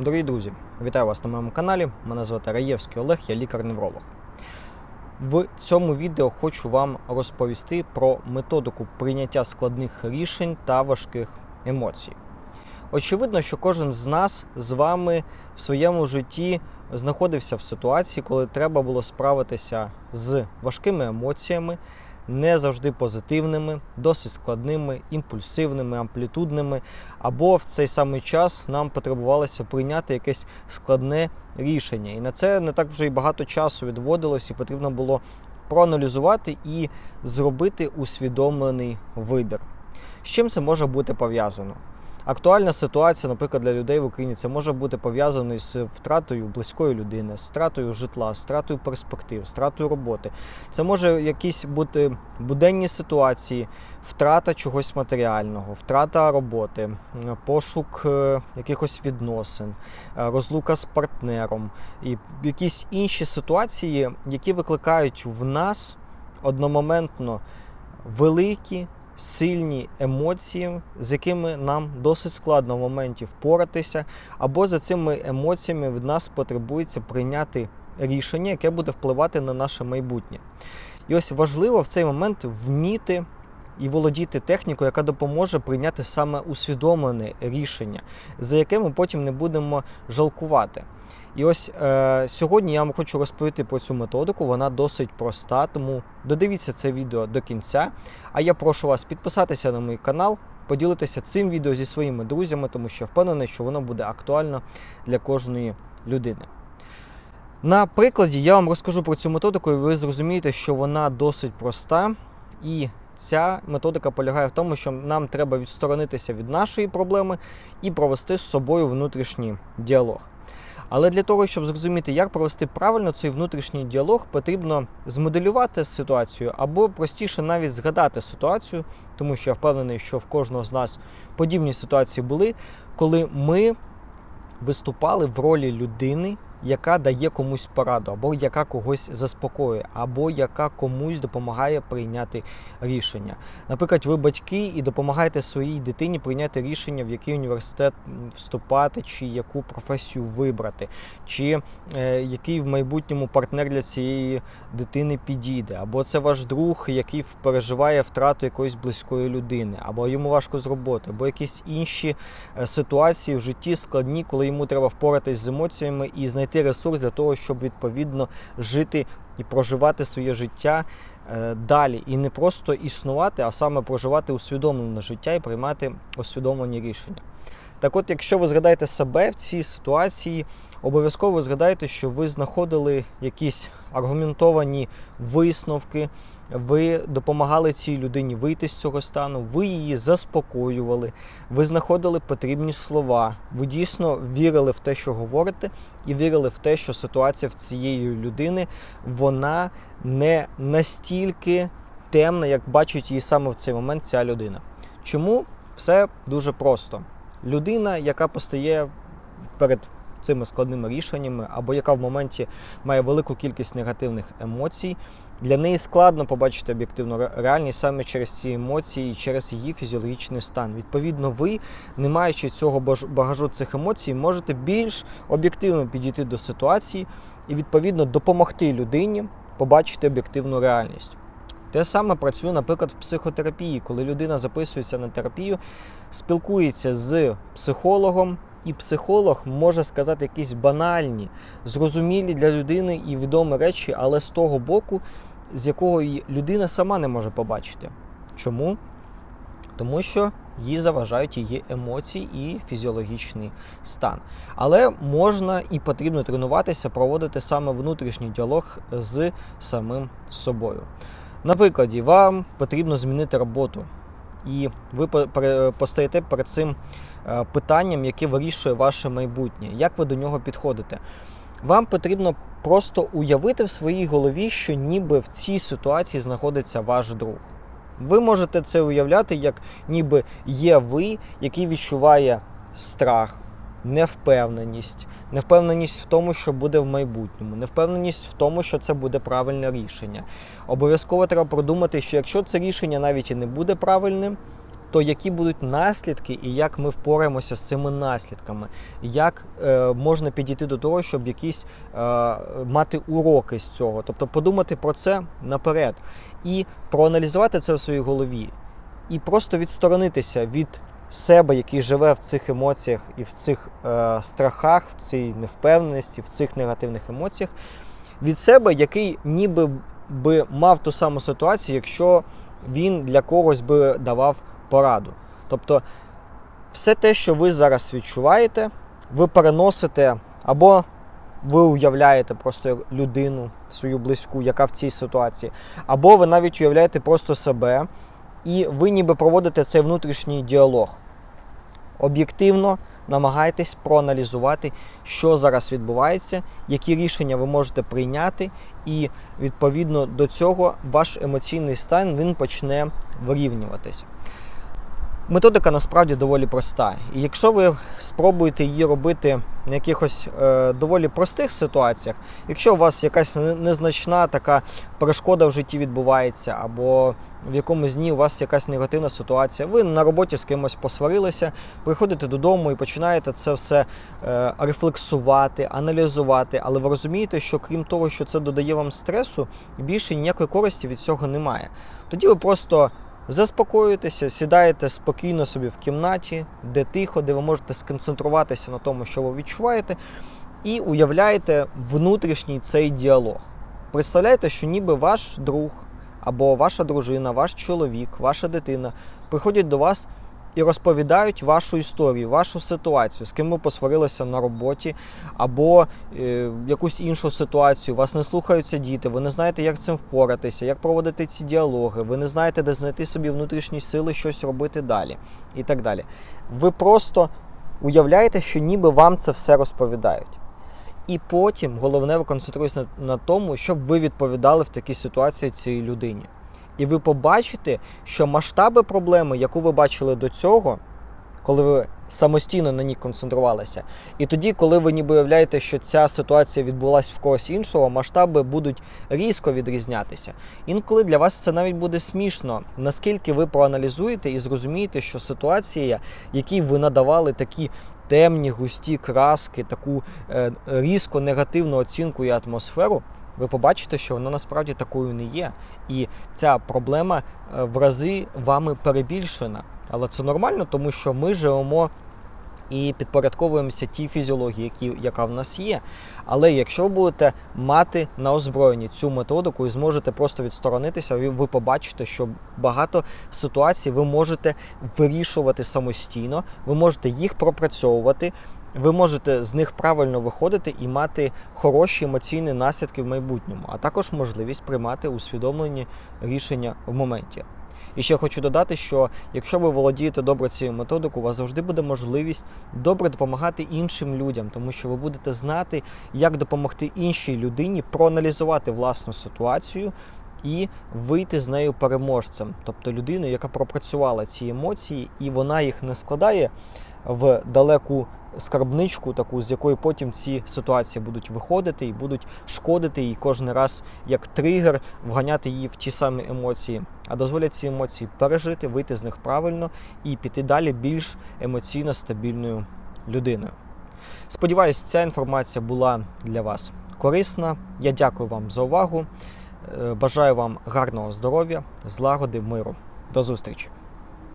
Дорогі друзі, вітаю вас на моєму каналі. Мене звати Раєвський Олег, я лікар-невролог. В цьому відео хочу вам розповісти про методику прийняття складних рішень та важких емоцій. Очевидно, що кожен з нас з вами в своєму житті знаходився в ситуації, коли треба було справитися з важкими емоціями, не завжди позитивними, досить складними, імпульсивними, амплітудними, або в цей самий час нам потребувалося прийняти якесь складне рішення. І на це не так вже й багато часу відводилось, і потрібно було проаналізувати і зробити усвідомлений вибір. З чим це може бути пов'язано? Актуальна ситуація, наприклад, для людей в Україні це може бути пов'язано з втратою близької людини, з втратою житла, з втратою перспектив, з втратою роботи. Це може якісь бути буденні ситуації, втрата чогось матеріального, втрата роботи, пошук е, якихось відносин, е, розлука з партнером і якісь інші ситуації, які викликають в нас одномоментно великі сильні емоції, з якими нам досить складно в моменті впоратися, або за цими емоціями від нас потребується прийняти рішення, яке буде впливати на наше майбутнє. І ось важливо в цей момент вміти. І володіти технікою, яка допоможе прийняти саме усвідомлене рішення, за яке ми потім не будемо жалкувати. І ось е, сьогодні я вам хочу розповісти про цю методику. Вона досить проста, тому додивіться це відео до кінця. А я прошу вас підписатися на мій канал, поділитися цим відео зі своїми друзями, тому що я впевнений, що воно буде актуально для кожної людини. На прикладі я вам розкажу про цю методику, і ви зрозумієте, що вона досить проста. І ця методика полягає в тому, що нам треба відсторонитися від нашої проблеми і провести з собою внутрішній діалог. Але для того, щоб зрозуміти, як провести правильно цей внутрішній діалог, потрібно змоделювати ситуацію або простіше навіть згадати ситуацію, тому що я впевнений, що в кожного з нас подібні ситуації були, коли ми виступали в ролі людини, яка дає комусь пораду, або яка когось заспокоює, або яка комусь допомагає прийняти рішення. Наприклад, ви батьки і допомагаєте своїй дитині прийняти рішення, в який університет вступати, чи яку професію вибрати, чи е, який в майбутньому партнер для цієї дитини підійде, або це ваш друг, який переживає втрату якоїсь близької людини, або йому важко з роботи, або якісь інші е, ситуації в житті складні, коли йому треба впоратись з емоціями і знайти знайти ресурс для того, щоб відповідно жити і проживати своє життя е, далі. І не просто існувати, а саме проживати усвідомлене життя і приймати усвідомлені рішення. Так от, якщо ви згадаєте себе в цій ситуації, обов'язково згадайте, що ви знаходили якісь аргументовані висновки, ви допомагали цій людині вийти з цього стану, ви її заспокоювали, ви знаходили потрібні слова, ви дійсно вірили в те, що говорите, і вірили в те, що ситуація в цієї людини вона не настільки темна, як бачить її саме в цей момент ця людина. Чому? Все дуже просто людина, яка постає перед цими складними рішеннями, або яка в моменті має велику кількість негативних емоцій, для неї складно побачити об'єктивну реальність саме через ці емоції, через її фізіологічний стан. Відповідно, ви, не маючи цього багажу цих емоцій, можете більш об'єктивно підійти до ситуації і відповідно допомогти людині побачити об'єктивну реальність. Те саме працює, наприклад, в психотерапії, коли людина записується на терапію, спілкується з психологом, і психолог може сказати якісь банальні, зрозумілі для людини і відомі речі, але з того боку, з якого людина сама не може побачити. Чому? Тому що їй заважають її емоції і фізіологічний стан. Але можна і потрібно тренуватися, проводити саме внутрішній діалог з самим собою. Наприклад, вам потрібно змінити роботу, і ви постаєте перед цим е, питанням, яке вирішує ваше майбутнє. Як ви до нього підходите? Вам потрібно просто уявити в своїй голові, що ніби в цій ситуації знаходиться ваш друг. Ви можете це уявляти, як ніби є ви, який відчуває страх, невпевненість, невпевненість в тому, що буде в майбутньому, невпевненість в тому, що це буде правильне рішення. Обов'язково треба продумати, що якщо це рішення навіть і не буде правильним, то які будуть наслідки і як ми впораємося з цими наслідками, як е, можна підійти до того, щоб якісь е, мати уроки з цього, тобто подумати про це наперед і проаналізувати це в своїй голові, і просто відсторонитися від себе, який живе в цих емоціях і в цих е, страхах, в цій невпевненості, в цих негативних емоціях, від себе, який ніби би мав ту саму ситуацію, якщо він для когось би давав пораду. Тобто, все те, що ви зараз відчуваєте, ви переносите або ви уявляєте просто людину свою близьку, яка в цій ситуації, або ви навіть уявляєте просто себе, і ви ніби проводите цей внутрішній діалог. Об'єктивно намагайтесь проаналізувати, що зараз відбувається, які рішення ви можете прийняти, і відповідно до цього ваш емоційний стан він почне вирівнюватися. Методика насправді доволі проста. І якщо ви спробуєте її робити на якихось е, доволі простих ситуаціях, якщо у вас якась незначна така перешкода в житті відбувається, або в якомусь дні у вас якась негативна ситуація, ви на роботі з кимось посварилися, приходите додому і починаєте це все е, рефлексувати, аналізувати, але ви розумієте, що крім того, що це додає вам стресу, більше ніякої користі від цього немає. Тоді ви просто Заспокоюєтеся, сідаєте спокійно собі в кімнаті, де тихо, де ви можете сконцентруватися на тому, що ви відчуваєте, і уявляєте внутрішній цей діалог. Представляєте, що ніби ваш друг або ваша дружина, ваш чоловік, ваша дитина приходять до вас і розповідають вашу історію, вашу ситуацію, з ким ви посварилися на роботі, або е, якусь іншу ситуацію. Вас не слухаються діти, ви не знаєте, як цим впоратися, як проводити ці діалоги, ви не знаєте, де знайти собі внутрішні сили, щось робити далі і так далі. Ви просто уявляєте, що ніби вам це все розповідають. І потім головне ви концентруєтесь на, на тому, щоб ви відповідали в такій ситуації цій людині. І ви побачите, що масштаби проблеми, яку ви бачили до цього, коли ви самостійно на ній концентрувалися, і тоді, коли ви ніби уявляєте, що ця ситуація відбулася в когось іншого, масштаби будуть різко відрізнятися. Інколи для вас це навіть буде смішно, наскільки ви проаналізуєте і зрозумієте, що ситуація, якій ви надавали такі темні, густі краски, таку е, різко негативну оцінку і атмосферу, ви побачите, що вона насправді такою не є. І ця проблема е, в рази вами перебільшена. Але це нормально, тому що ми живемо і підпорядковуємося тій фізіології, які, яка в нас є. Але якщо ви будете мати на озброєнні цю методику і зможете просто відсторонитися, ви, ви побачите, що багато ситуацій ви можете вирішувати самостійно, ви можете їх пропрацьовувати. Ви можете з них правильно виходити і мати хороші емоційні наслідки в майбутньому, а також можливість приймати усвідомлені рішення в моменті. І ще хочу додати, що якщо ви володієте добре цією методикою, у вас завжди буде можливість добре допомагати іншим людям, тому що ви будете знати, як допомогти іншій людині проаналізувати власну ситуацію і вийти з нею переможцем, тобто людиною, яка пропрацювала ці емоції, і вона їх не складає в далеку скарбничку, таку з якої потім ці ситуації будуть виходити і будуть шкодити їй кожен раз як тригер, вганяти її в ті самі емоції, а дозволять ці емоції пережити, вийти з них правильно і піти далі більш емоційно стабільною людиною. Сподіваюсь, ця інформація була для вас корисна. Я дякую вам за увагу. Е, Бажаю вам гарного здоров'я, злагоди, миру. До зустрічі!